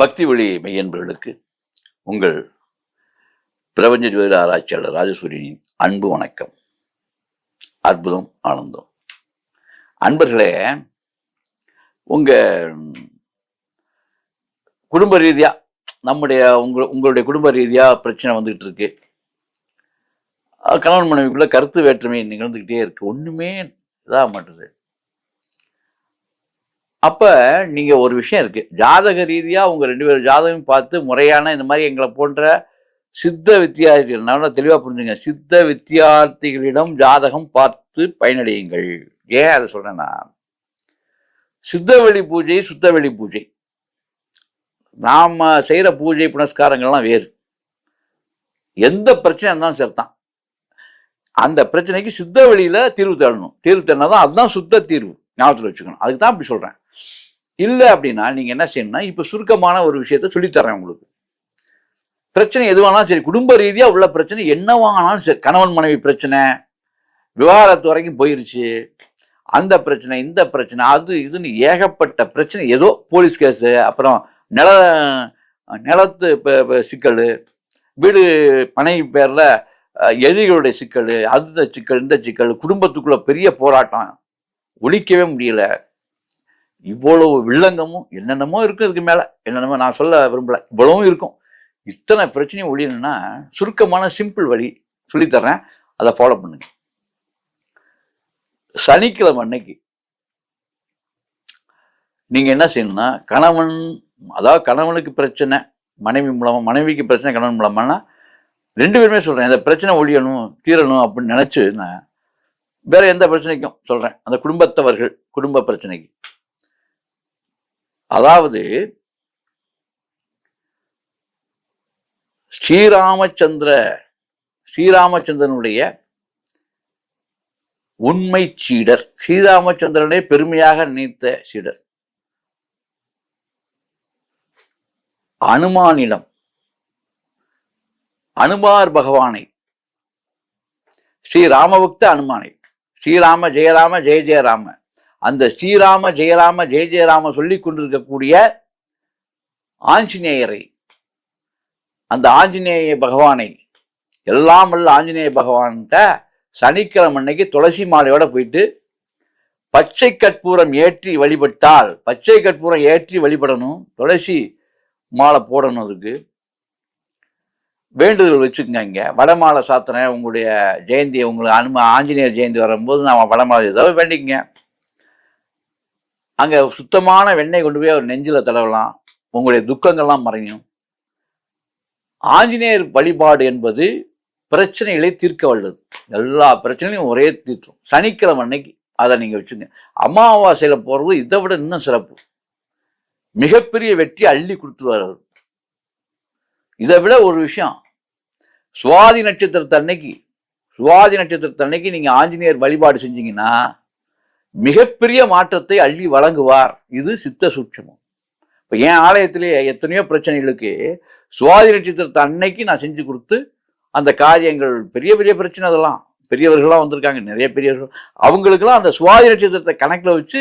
பக்தி வழி மெய்யன்பர்களுக்கு உங்கள் பிரபஞ்ச ஜோதிட ஆராய்ச்சியாளர் ராஜசூரியனின் அன்பு வணக்கம். அற்புதம் ஆனந்தம். அன்பர்களே உங்கள் குடும்ப ரீதியாக நம்முடைய உங்க உங்களுடைய குடும்ப ரீதியாக பிரச்சனை வந்துக்கிட்டு இருக்கு. கணவன் மனைவிக்குள்ளே கருத்து வேற்றுமை நிகழ்ந்துக்கிட்டே இருக்குது ஒன்றுமே இதாக மாட்டுது. அப்ப நீங்க ஒரு விஷயம் இருக்கு. ஜாதக ரீதியா உங்க ரெண்டு பேரும் ஜாதகம் பார்த்து முறையான இந்த மாதிரி எங்களை போன்ற சித்த வித்தியார்த்திகள் நல்லா தெளிவா புரிஞ்சுங்க. சித்த வித்தியார்த்திகளிடம் ஜாதகம் பார்த்து பயனடையுங்கள். ஏன் அதை சொல்றேன்னா சித்தவெளி பூஜை சுத்தவெளி பூஜை. நாம செய்கிற பூஜை புனஸ்காரங்கள்லாம் வேறு. எந்த பிரச்சனை இருந்தாலும் சரிதான். அந்த பிரச்சனைக்கு சித்த வழியில தீர்வு தேடணும். தீர்வு தேடினா தான் அதுதான் சுத்த தீர்வு. ஞாபகத்தில் வச்சுக்கணும். அதுக்கு தான் அப்படி சொல்கிறேன் இல்லை அப்படின்னா நீங்கள் என்ன செய்யணும்னா இப்போ சுருக்கமான ஒரு விஷயத்த சொல்லித்தரேன் உங்களுக்கு. பிரச்சனை எதுவானாலும் சரி குடும்ப ரீதியாக உள்ள பிரச்சனை என்னவானாலும் சரி கணவன் மனைவி பிரச்சனை விவாகரத்து வரைக்கும் போயிருச்சு. அந்த பிரச்சனை இந்த பிரச்சனை அது இதுன்னு ஏகப்பட்ட பிரச்சனை ஏதோ போலீஸ் கேஸு அப்புறம் நில நிலத்து சிக்கல் வீடு மனைவி பேரில் எதிரிகளுடைய சிக்கல் அந்த சிக்கல் இந்த சிக்கல் குடும்பத்துக்குள்ளே பெரிய போராட்டம். ஒழிக்கவே முடியல. இவ்வளவு வில்லங்கமும் என்னென்னமோ இருக்கும் இதுக்கு மேலே. என்னென்னமோ நான் சொல்ல விரும்பல. இவ்வளவும் இருக்கும். இத்தனை பிரச்சனையும் ஒழியணும்னா சுருக்கமான சிம்பிள் வழி சொல்லித்தர்றேன் அதை ஃபாலோ பண்ணுங்க. சனிக்கிழமை அன்னைக்கு நீங்கள் என்ன செய்யணும்னா கணவன் அதாவது கணவனுக்கு பிரச்சனை மனைவி மூலமாக மனைவிக்கு பிரச்சனை கணவன் மூலமானா ரெண்டு பேருமே சொல்கிறேன் இந்த பிரச்சனை ஒழியணும் தீரணும் அப்படின்னு நினச்சி நான் வேற எந்த பிரச்சனைக்கும் சொல்றேன். அந்த குடும்பத்தவர்கள் குடும்ப பிரச்சனைக்கு. அதாவது ஸ்ரீராமச்சந்திர ஸ்ரீராமச்சந்திரனுடைய உண்மை சீடர். ஸ்ரீராமச்சந்திரனை பெருமையாக நினைத்த சீடர். அனுமானிடம் அனுமார் பகவானை ஸ்ரீ ராமபக்த அனுமானை ஸ்ரீராம ஜெயராம ஜெய ஜெயராம. அந்த ஸ்ரீராம ஜெயராம ஜெய ஜெயராம சொல்லி கொண்டிருக்கக்கூடிய ஆஞ்சநேயரை அந்த ஆஞ்சநேய பகவானை எல்லாம் உள்ள ஆஞ்சநேய பகவான்கிட்ட சனிக்கிழமை அன்னைக்கு துளசி மாலையோட போயிட்டு பச்சை கற்பூரம் ஏற்றி வழிபட்டால் பச்சை கற்பூரம் ஏற்றி வழிபடணும் துளசி மாலை போடணும் அதுக்கு. வேண்டுதல் வச்சுக்கோங்க. இங்கே வடமாலை சாத்தினேன் உங்களுடைய ஜெயந்தி உங்களுக்கு அனும ஆஞ்சநேயர் ஜெயந்தி வரும்போது நான் வடமாலை ஏதாவது வேண்டிக்கங்க. அங்கே சுத்தமான வெண்ணெய் கொண்டு போய் அவர் நெஞ்சில் தடவலாம். உங்களுடைய துக்கங்கள்லாம் மறையும். ஆஞ்சநேயர் வழிபாடு என்பது பிரச்சனைகளை தீர்க்க வல்லது. எல்லா பிரச்சனையும் ஒரே தீர்த்தம் சனிக்கிழமை அன்னைக்கு அதை நீங்கள் வச்சுங்க. அமாவாசையில் போகிறது இதை விட இன்னும் சிறப்பு. மிகப்பெரிய வெற்றி அள்ளி கொடுத்துருவார் அவர். இதை விட ஒரு விஷயம். சுவாதி நட்சத்திரத்து அன்னைக்கு சுவாதி நட்சத்திரத்து அன்னைக்கு நீங்கள் ஆஞ்சநேயர் வழிபாடு செஞ்சீங்கன்னா மிகப்பெரிய மாற்றத்தை அள்ளி வழங்குவார். இது சித்த சூட்சமம். இப்போ என் ஆலயத்திலே எத்தனையோ பிரச்சனைகளுக்கு சுவாதி நட்சத்திரத்தை அன்னைக்கு நான் செஞ்சு கொடுத்து அந்த காரியங்கள் பெரிய பெரிய பிரச்சனை அதெல்லாம். பெரியவர்களாக வந்திருக்காங்க நிறைய பெரியவர்கள். அவங்களுக்கெல்லாம் அந்த சுவாதி நட்சத்திரத்தை கணக்கில் வச்சு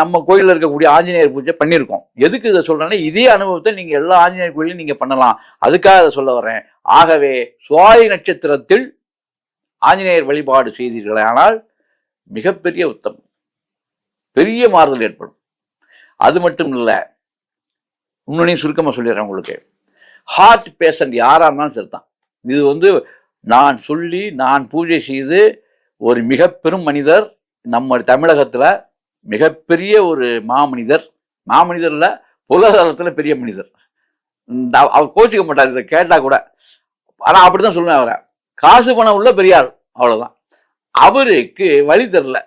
நம்ம கோயிலில் இருக்கக்கூடிய ஆஞ்சநேயர் பூஜை பண்ணியிருக்கோம். எதுக்கு இதை சொல்கிறேன்னா இதே அனுபவத்தை நீங்கள் எல்லா ஆஞ்சநேயர் கோயிலையும் நீங்கள் பண்ணலாம். அதுக்காக அதை சொல்ல வர்றேன். ஆகவே சுவாதி நட்சத்திரத்தில் ஆஞ்சநேயர் வழிபாடு செய்தீர்களே ஆனால் மிகப்பெரிய உத்தமம். பெரிய மாறுதல் ஏற்படும். அது மட்டும் இல்லை இன்னொன்னையும் சுருக்கமாக சொல்லிடுறேன் உங்களுக்கு. ஹார்ட் பேஷண்ட் யாராக இருந்தாலும் சரிதான். இது வந்து நான் சொல்லி நான் பூஜை செய்து ஒரு மிக பெரும் மனிதர் நம்ம தமிழகத்தில் மிகப்பெரிய ஒரு மாமனிதர். மாமனிதரில் பொருளாதாரத்தில் பெரிய மனிதர். இந்த அவர் கோச்சிக்க மாட்டார் இதை கேட்டால் கூட. ஆனால் அப்படி தான் சொல்லுவேன் அவரை. காசு பணம் உள்ள பெரியார் அவ்வளோதான் அவருக்கு வழி தெரில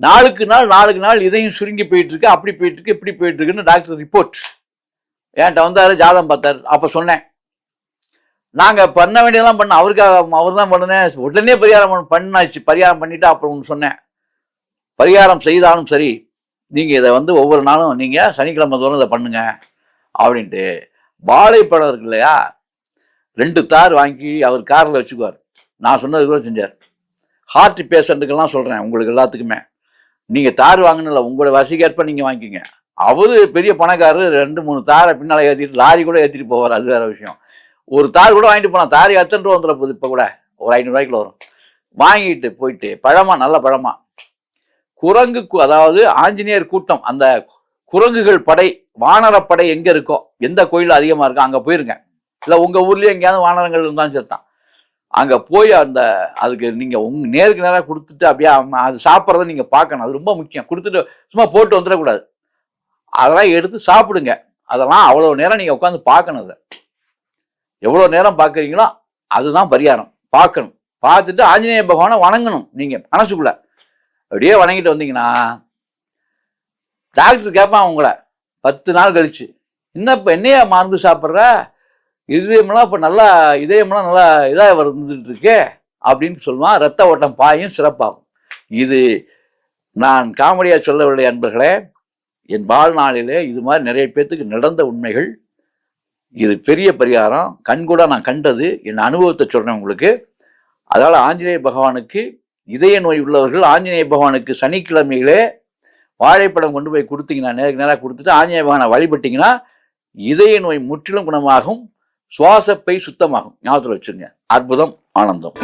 நாளுக்கு நாள் நாளுக்கு நாள் இதையும் சுருங்கி போயிட்டுருக்கு அப்படி போயிட்டுருக்கு இப்படி போயிட்டுருக்குன்னு டாக்டர் ரிப்போர்ட். என்கிட்ட வந்தார் ஜாதகம் பார்த்தார். அப்போ சொன்னேன். நாங்கள் பண்ண வேண்டியதெல்லாம் பண்ண அவருக்காக அவர் தான் பண்ணேன் உடனே பரிகாரம் பண்ணாச்சு. பரிகாரம் பண்ணிவிட்டு அப்புறம் ஒன்று சொன்னேன். பரிகாரம் செய்தாலும் சரி நீங்கள் இதை வந்து ஒவ்வொரு நாளும் நீங்கள் சனிக்கிழமை தோறும் இதை பண்ணுங்க அப்படின்ட்டு வாழைப்பழம் இருக்கு இல்லையா? ரெண்டு தார் வாங்கி அவர் காரில் வச்சுக்குவார். நான் சொன்னது கூட செஞ்சார். ஹார்ட் பேஷண்ட்டுக்கெல்லாம் சொல்கிறேன் உங்களுக்கு எல்லாத்துக்குமே. நீங்கள் தார் வாங்கணும்ல உங்களோட வசதிக்கேற்ப நீங்கள் வாங்கிக்கோங்க. அவரு பெரிய பணக்காரரு ரெண்டு மூணு தாரை பின்னால் ஏற்றிட்டு லாரி கூட ஏற்றிட்டு போவார். அது வேறு விஷயம். ஒரு தார் கூட வாங்கிட்டு போனால் தாரி எத்தனை ரூபா வந்துட போகுது இப்போ கூட? ஒரு ஐநூறுரூவாய்க்குள்ள வரும். வாங்கிட்டு போயிட்டு பழமா நல்ல பழமா குரங்கு அதாவது ஆஞ்சநேயர் கூட்டம் அந்த குரங்குகள் படை வானரப்படை எங்க இருக்கோ எந்த கோயில் அதிகமா இருக்கோ அங்க போயிருங்க. இல்ல உங்க ஊர்லயே எங்கேயாவது வானரங்கள் இருந்தாலும் சரிதான். அங்க போய் அந்த அதுக்கு நீங்க உங்க நேருக்கு நேராக கொடுத்துட்டு அப்படியே அது சாப்பிட்றத நீங்க பார்க்கணும். அது ரொம்ப முக்கியம். கொடுத்துட்டு சும்மா போட்டு வந்துடக்கூடாது. அதெல்லாம் எடுத்து சாப்பிடுங்க. அதெல்லாம் அவ்வளவு நேரம் நீங்க உட்காந்து பார்க்கணும் அதை. எவ்வளவு நேரம் பார்க்குறீங்களோ அதுதான் பரிகாரம். பார்க்கணும். பார்த்துட்டு ஆஞ்சநேய பகவானை வணங்கணும். நீங்க மனசுக்குள்ள. அப்படியே வணங்கிட்டு வந்தீங்கன்னா டாக்டர் கேட்பான் உங்களை. பத்து நாள் கழிச்சு. என்ன இப்போ என்னையா மருந்து சாப்பிட்ற? இதயமெல்லாம் இப்போ நல்லா இதயமெல்லாம் நல்லா இதாக வந்துட்டு இருக்கே அப்படின்னு சொல்லுவான். ரத்த ஓட்டம் பாயும் சிறப்பாகும். இது நான் காமெடியாக சொல்லவில்லை அன்பர்களே. என் வாழ்நாளிலே இது மாதிரி நிறைய பேர்த்துக்கு நடந்த உண்மைகள். இது பெரிய பரிகாரம். கண்கூட நான் கண்டது. என் அனுபவத்தை சொல்கிறேன் உங்களுக்கு. அதனால் ஆஞ்சநேய பகவானுக்கு இதய நோய் உள்ளவர்கள் ஆஞ்சநேய பகவானுக்கு சனிக்கிழமையிலே வாழைப்பழம் கொண்டு போய் கொடுத்தீங்கன்னா நேருக்கு நேராக கொடுத்துட்டு ஆஞ்சநேய பகவானை வழிபட்டீங்கன்னா இதய நோய் முற்றிலும் குணமாகும் சுவாசப்பை சுத்தமாகும். ஞாபகத்தில் வச்சுருங்க. அற்புதம் ஆனந்தம்.